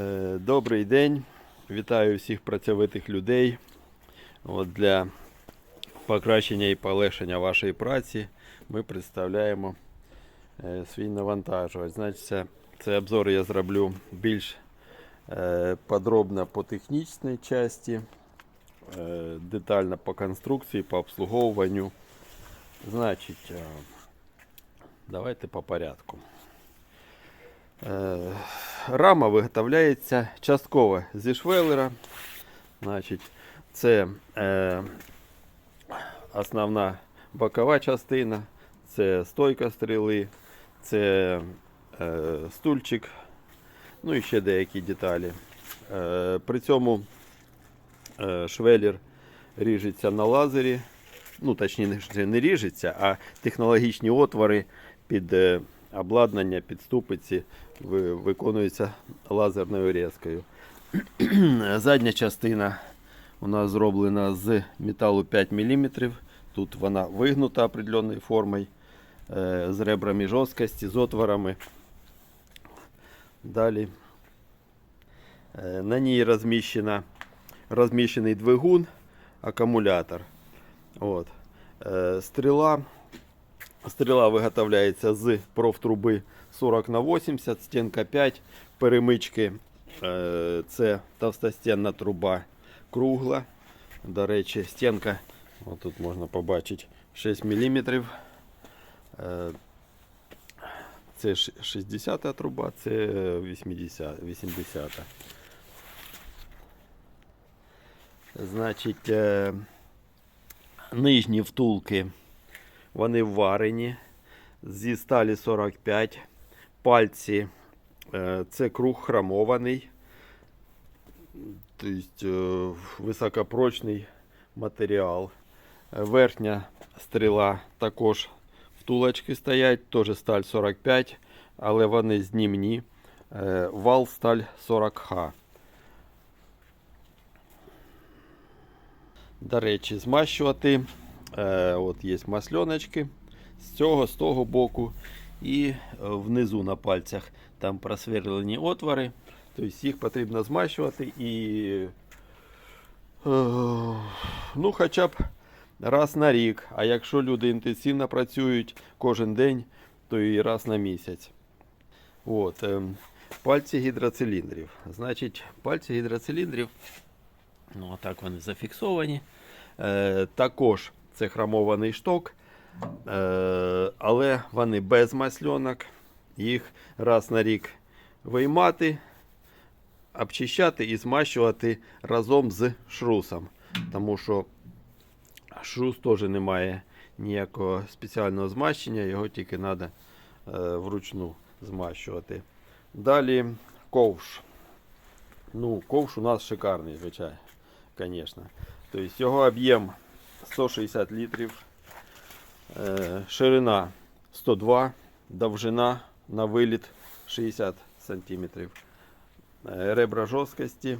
Е, Добрий день. Вітаю всіх працьовитих людей. От для покращення і полегшення вашої праці ми представляємо е, свій навантажувач. Значить, це, цей обзор я зроблю більш е, подробно по технічній часті, детально по конструкції, по обслуговуванню. Значить, давайте по порядку. Рама виготовляється частково зі швеллера. Значить, це е, основна бокова частина, це стойка стріли, це е, стульчик, ну і ще деякі деталі. Е, при цьому е, швеллер ріжеться на лазері. Ну, точніше, не ріжеться, а технологічні отвори під е, обладнання, під ступиці ви- виконуються лазерною різкою. Задня частина у нас зроблена з металу 5 мм. Тут вона вигнута определеною формою, е, з ребрами жорсткості, з отворами. Далі е, на ній розміщена, розміщений двигун, акумулятор. От. Е, Стріла. Стріла виготовляється з профтруби 40 на 80, стінка 5, перемички. е, Це товстостінна труба кругла. До речі, стінка, тут можна побачити 6 мм. Це ш- 60 труба, це 80. 80. Значить, е, нижні втулки Вони вварені зі сталі 45. Пальці е, це круг хромований. Тобто е, високопрочний матеріал. Е, Верхня стріла також втулочки стоять, теж сталь 45, але вони знімні. Вал сталь 40Х. До речі, змащувати. Е, от є масльоночки з цього, з того боку. І е, внизу на пальцях там просверлені отвори. Тобто їх потрібно змащувати і е, ну, хоча б раз на рік. А якщо люди інтенсивно працюють кожен день, то і раз на місяць. От, е, пальці гідроциліндрів. Значить, пальці гідроциліндрів, ну, отак вони зафіксовані. Також це хромований шток, е, але вони без масльонок. Їх раз на рік виймати, обчищати і змащувати разом з шрусом. Тому що шрус теж не має ніякого спеціального змащення, його тільки треба вручну змащувати. Далі ковш. Ну, ковш у нас шикарний, звичайно. Тобто його об'єм 160 літрів, е, ширина 102, довжина на виліт 60 сантиметрів. Е, Ребра жорсткості.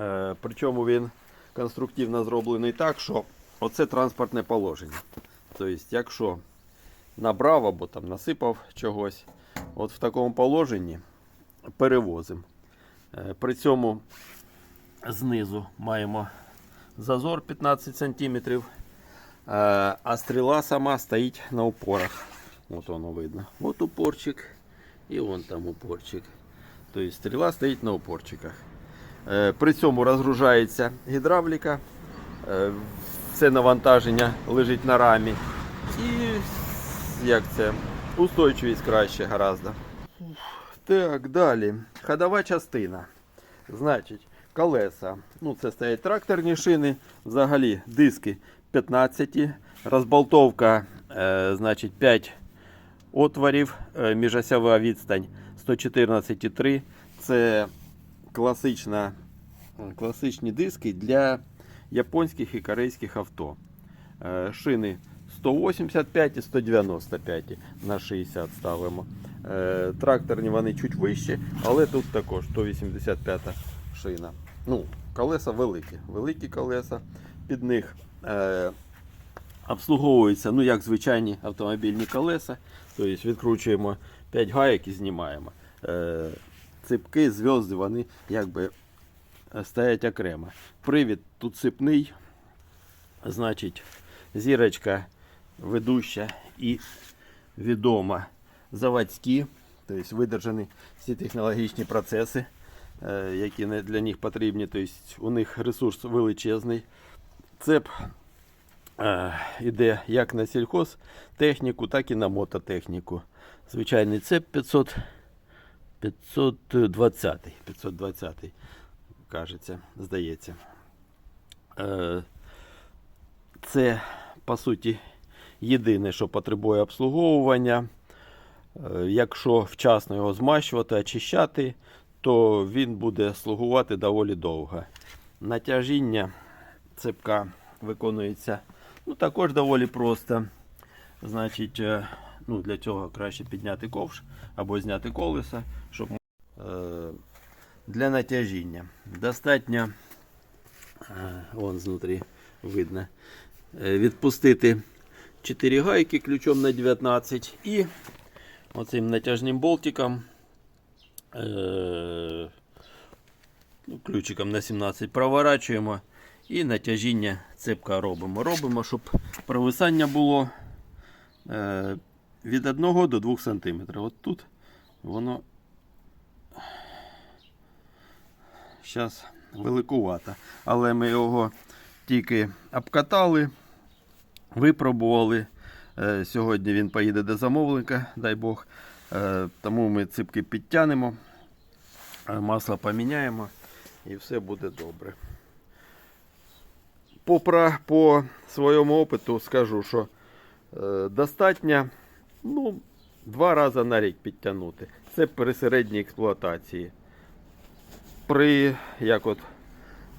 Е, Причому він конструктивно зроблений так, що оце транспортне положення. Тобто, якщо набрав або там насипав чогось, от в такому положенні перевозимо. При цьому знизу маємо зазор 15 см, а стріла сама стоїть на упорах. От воно видно. От упорчик і вон там упорчик. Тобто стріла стоїть на упорчиках. Е, При цьому розгружається гідравліка. Е, Все навантаження лежить на рамі. І як це? Устойчивість краще гораздо. Так, далі. Ходова частина. Значить, колеса. Ну, це стоять тракторні шини. Взагалі диски 15. Розболтовка, е, значить, 5 отворів. Е, міжосьова відстань 114,3. Це класична, класичні диски для японських і корейських авто. Е, Шини 185 і 195 на 60 ставимо. Е, Тракторні вони чуть вищі, але тут також 185 шина. Ну, колеса великі, великі колеса. Під них е, обслуговуються, ну як звичайні автомобільні колеса. Тобто відкручуємо 5 гайок і знімаємо. Е, ципки, зв'язки, вони якби е, стоять окремо. Привід тут ципний, значить, зірочка ведуща і відома заводські, тобто видержані всі технологічні процеси, які не- для них потрібні. Тобто у них ресурс величезний. Цеп е, іде як на сільхозтехніку, так і на мототехніку. Звичайний цеп 500, 520, 520, кажеться, здається. Е, Це, по суті, єдине, що потребує обслуговування. Е, Якщо вчасно його змащувати, очищати, то він буде слугувати доволі довго. Натяжіння цепка виконується ну, також доволі просто. Значить, е, ну, для цього краще підняти ковш або зняти колеса, щоб е, для натяжіння. Достатньо, е, вон знутрі видно, відпустити 4 гайки ключом на 19 і оцим натяжним болтиком, ключиком на 17 проворачуємо і натяжіння цепка робимо. Робимо, щоб провисання було е, від 1 до 2 см. От тут воно зараз великувато. Але ми його тільки обкатали, випробували. Е, Сьогодні він поїде до замовника, дай Бог. Е, Тому ми ципки підтягнемо, е, масло поміняємо і все буде добре. По, пра- по своєму опиту скажу, що е, достатньо ну, два рази на рік підтягнути. Це при середній експлуатації. При, як от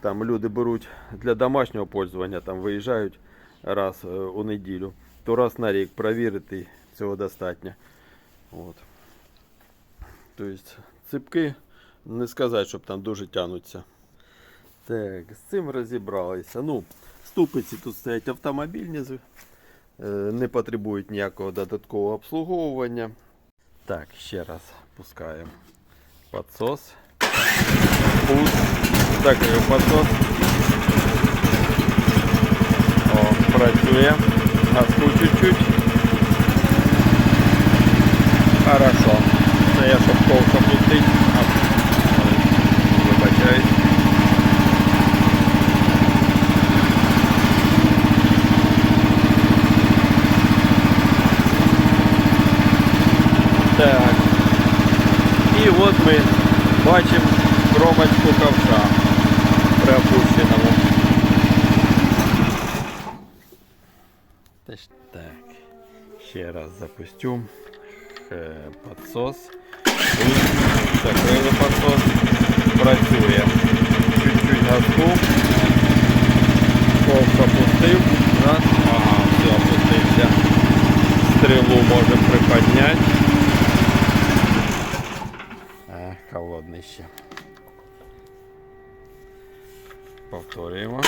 там люди беруть для домашнього пользування, там виїжджають раз е, у неділю, то раз на рік провірити цього достатньо. От. Тобто ципки не сказати, щоб там дуже тянуться. Так, з цим розібралися. Ну, ступиці тут стоять автомобільні, е, не потребують ніякого додаткового обслуговування. Так, ще раз пускаємо підсос. Пуск. Закрив підсос. О, працює. Газку чуть-чуть. Хорошо. Це я щоб ковша пустить. Вибачаюсь. Так. І от ми бачимо кромочку ковша. Теж так. Ще раз запустю. Е, Подсос. Закрили подсос. Працює. Чуть-чуть газку. Ковш опустив. Раз. Ага, все, опустився. Стрілу можемо приподняти. Ех, холодний ще. Повторюємо.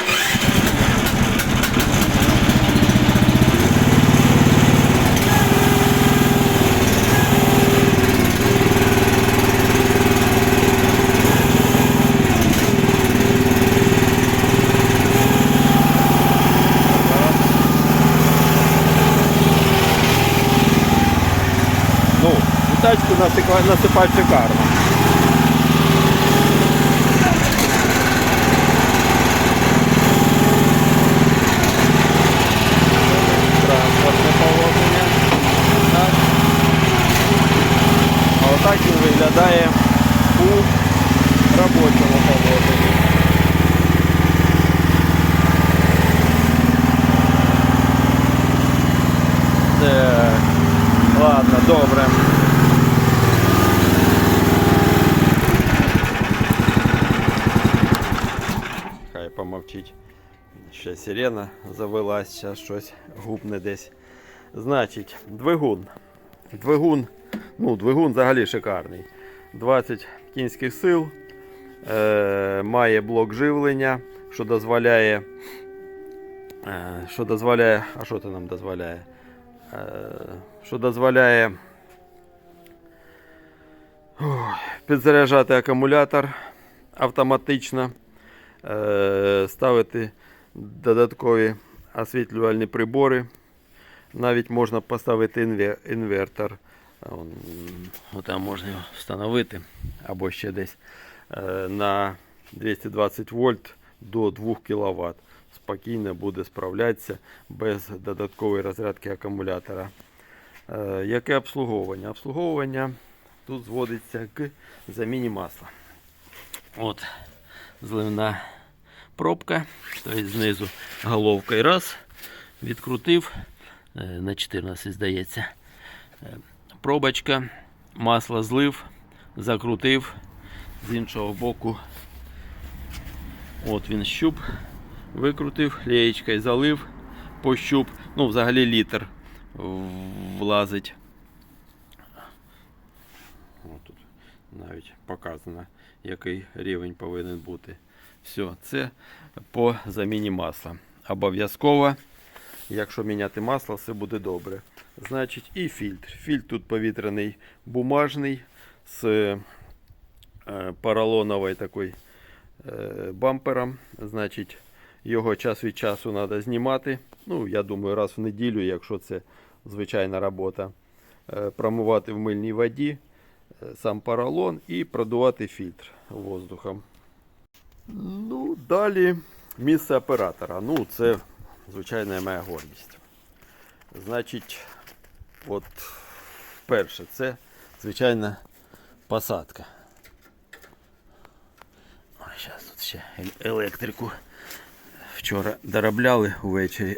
nós não se pacificaram. Сирена завелась, зараз щось губне десь. Значить, двигун. Двигун, ну, двигун взагалі шикарний. 20 кінських сил. Е, має блок живлення, що дозволяє. Е, що дозволяє. А що це нам дозволяє? Е, що дозволяє Підзаряджати акумулятор автоматично, е, ставити додаткові освітлювальні прибори. Навіть можна поставити інвертор. Там можна його встановити або ще десь е, на 220 вольт до 2 кВт. Спокійно буде справлятися без додаткової розрядки акумулятора. Е, Яке обслуговування? Обслуговування тут зводиться к заміні масла. От зливна пробка, тобто знизу головкою раз, відкрутив е, на 14, здається. Е, Пробочка, масло злив, закрутив з іншого боку. От він щуп, викрутив, лієчкою залив, по щуп, ну взагалі літр влазить. От тут навіть показано, який рівень повинен бути. Все, це по заміні масла. Обов'язково, якщо міняти масло, все буде добре. Значить, і фільтр. Фільтр тут повітряний бумажний з е, поролоновою такою е, бампером. Значить, його час від часу треба знімати. Ну, я думаю, раз в неділю, якщо це звичайна робота. Е, Промивати в мильній воді сам поролон і продувати фільтр воздухом. Ну, далі місце оператора. Ну, це звичайна моя гордість. Значить, от перше, це звичайна посадка. Зараз тут ще електрику. Вчора доробляли увечері.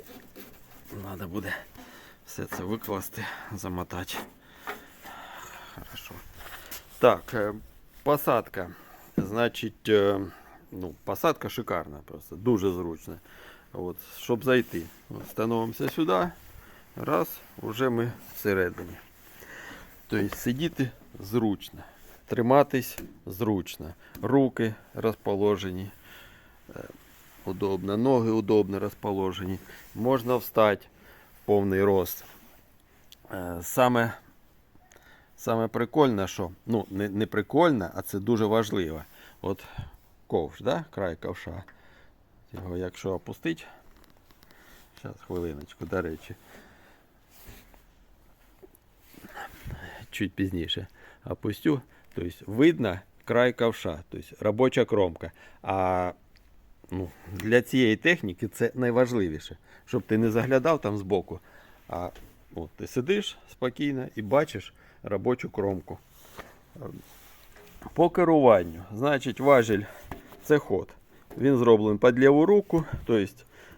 Треба буде все це викласти, замотати. Хорошо. Так, е, посадка. Значить, е, ну, посадка шикарна просто, дуже зручна. От, щоб зайти. Становимося сюди. Раз, вже ми всередині. Тобто сидіти зручно, триматись зручно, руки розположені. е, Удобно, ноги удобно розположені. Можна встати в повний рост. Е, Саме, саме прикольне, що ну, не, не прикольно, а це дуже важливо. От ковш, да? край ковша. Його якщо опустити, зараз хвилиночку, до речі. Чуть пізніше опустю. Тобто видно край ковша, тобто робоча кромка. А ну, для цієї техніки це найважливіше, щоб ти не заглядав там збоку, а от, ти сидиш спокійно і бачиш робочу кромку. По керуванню, значить, важіль це ход. Він зроблений під ліву руку, тобто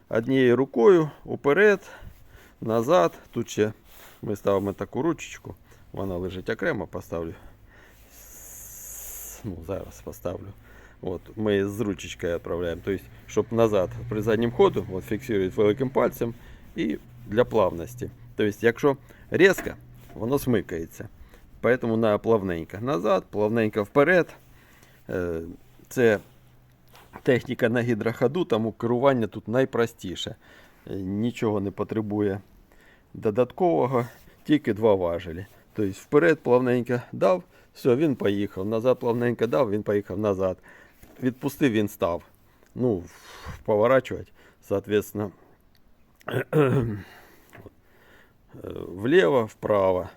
однією рукою уперед, назад. Тут ще ми ставимо таку ручечку, вона лежить окремо, поставлю. Ну, зараз поставлю. От, ми з ручечкою відправляємо. Тобто, щоб назад при заднім ходу от, фіксують великим пальцем і для плавності. Тобто, якщо різко, воно смикається. Поэтому на плавненько назад, плавненько вперед. Е, Це техніка на гідроходу, тому керування тут найпростіше. Е, Нічого не потребує додаткового, тільки два важелі. Тобто вперед плавненько дав, все, він поїхав. Назад плавненько дав, він поїхав назад. Відпустив, він став. Ну, поворачувати, соответственно, вліво, вправо.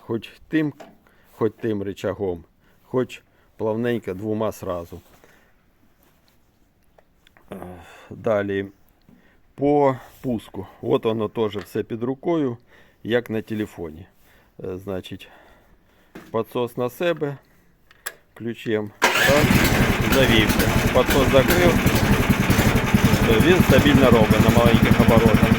Хоч тим, хоч тим рычагом, хоч плавненько двома сразу. Е, Далі по пуску. От воно теж все під рукою, як на телефоні. Е, Значить, підсос на себе, ключем раз, завівся. Підсос закрив. Він стабільно робить на маленьких оборотах.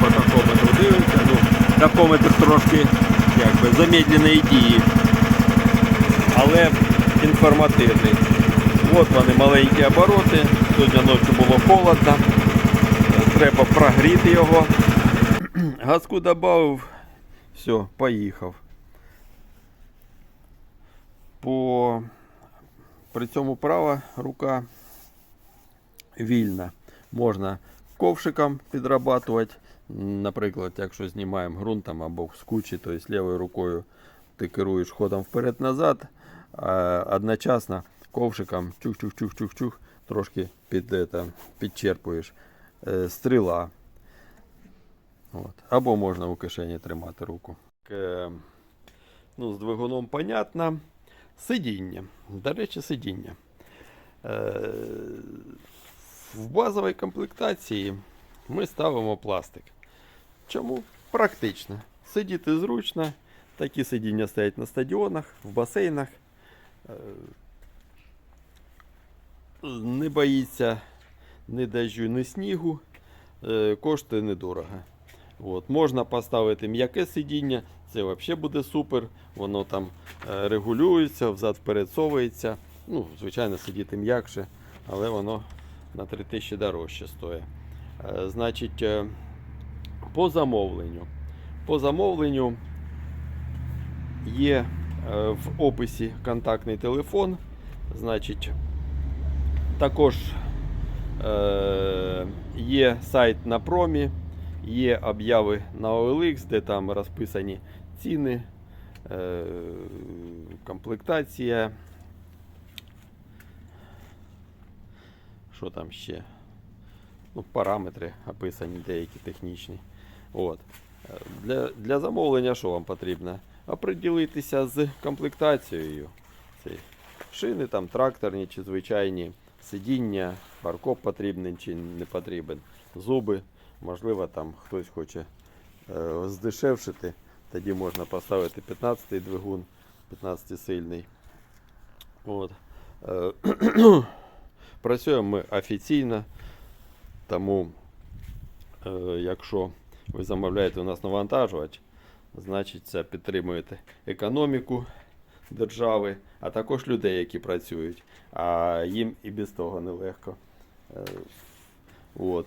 По такометру дивимося. Ну, такометр трошки якби замедленої дії, але інформативний. От вони маленькі обороти. Сьогодні ночі було холодно. Треба прогріти його. Газку додав. Все, поїхав. По... При цьому права рука вільна. Можна ковшиком підрабатувати. Наприклад, якщо знімаємо ґрунтом або з кучі, то есть лівою рукою ти керуєш ходом вперед-назад, одночасно ковшиком чух-чух-чух-чух-чух трошки під, это, підчерпуєш. Е, стріла. От. Або можна у кишені тримати руку. Е, ну, з двигуном понятно. Сидіння. До речі, сидіння. Е, в базовій комплектації ми ставимо пластик. Чому? Практично. Сидіти зручно. Такі сидіння стоять на стадіонах, в басейнах. Не боїться ні дощу, ні снігу. Е, Коштує недорого. От. Можна поставити м'яке сидіння, це взагалі буде супер. Воно там е, регулюється, взад вперед совується. Ну, звичайно, сидіти м'якше, але воно на 3000 дорожче стоїть. Е, Значить, по замовленню. По замовленню є в описі контактний телефон. Значить, також е, є сайт на промі, є обяви на OLX, де там розписані ціни, е, комплектація. Що там ще? Ну, параметри описані деякі технічні. От. Для, для замовлення що вам потрібно? Оприділитися з комплектацією. Це шини там тракторні чи звичайні, сидіння, паркоп потрібен чи не потрібен, зуби. Можливо, там хтось хоче е, здешевшити. Тоді можна поставити 15-й двигун, 15-сильний. От. Е, Працюємо ми офіційно, тому е, якщо ви замовляєте у нас навантажувач, значить це підтримуєте економіку держави, а також людей, які працюють, а їм і без того нелегко. Е, От.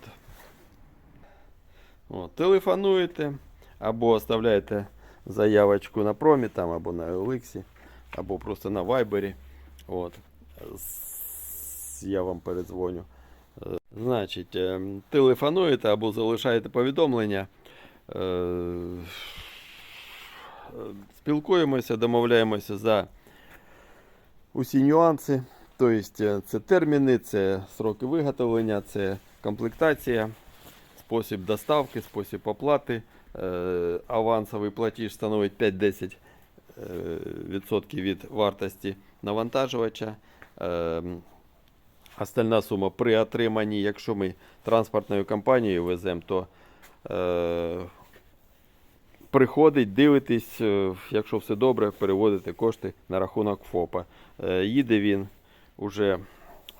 От. Телефонуєте або оставляєте заявочку на промі там, або на OLX, або просто на Viber. От. Я вам передзвоню. Е, Значить, е, телефонуєте або залишаєте повідомлення. Спілкуємося, домовляємося за усі нюанси. Тобто це терміни, це сроки виготовлення, це комплектація, спосіб доставки, спосіб оплати. Е, Авансовий платіж становить 5-10% е, від вартості навантажувача. Остальна сума при отриманні, якщо ми транспортною компанією веземо, то приходить, дивитись, е, якщо все добре, переводити кошти на рахунок ФОПа. Е, їде він уже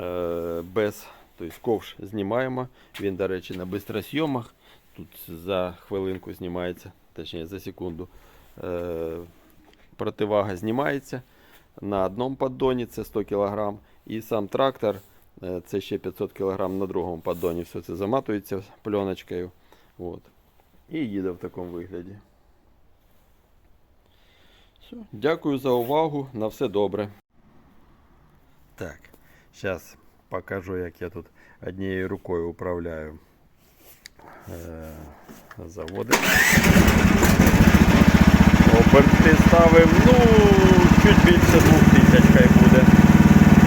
е, без, тобто ковш знімаємо. Він, до речі, на бистросйомах. Тут за хвилинку знімається, точніше за секунду. Противага знімається на одному поддоні, це 100 кг. І сам трактор, це ще 500 кг на другому поддоні. Все це заматується пленочкою. От. І їде в такому вигляді. Все. Дякую за увагу. На все добре. Так, зараз покажу, як я тут однією рукою управляю. Е, Заводимо. Оберти ставимо, ну, чуть більше двох тисяч хай буде.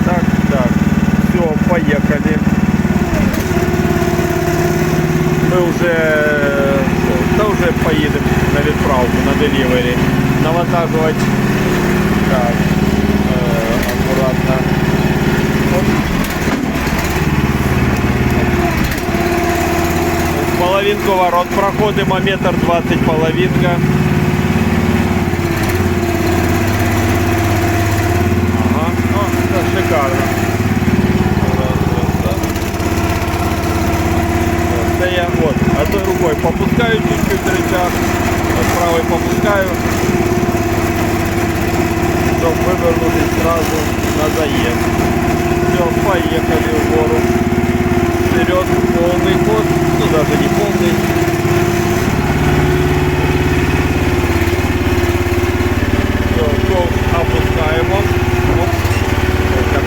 Так, так. Все, поїхали. Ми вже, та вже поїдемо на відправку, на делівері. Навантажувач. Так, е, акуратно. Оп. Половинку ворот проходимо, метр двадцать половинка. Ага, о, шикарно. Раз, раз. От, Це я от, одной рукой попускаю чуть-чуть рычаг, правой попускаю, щоб вивернутися сразу на заезд. Все, поехали вгору. Вперед, полный ход, ну даже не полный. Все, опускаємо. Оп. Ось так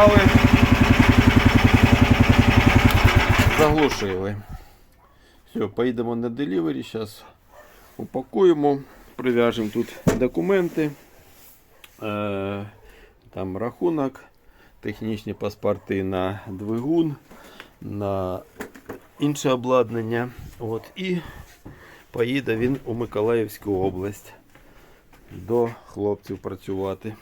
Забрали. Заглушили. Все, поїдемо на делівері. Зараз упакуємо, прив'яжемо тут документи. Е, там рахунок, технічні паспорти на двигун, на інше обладнання. От, і поїде він у Миколаївську область до хлопців працювати.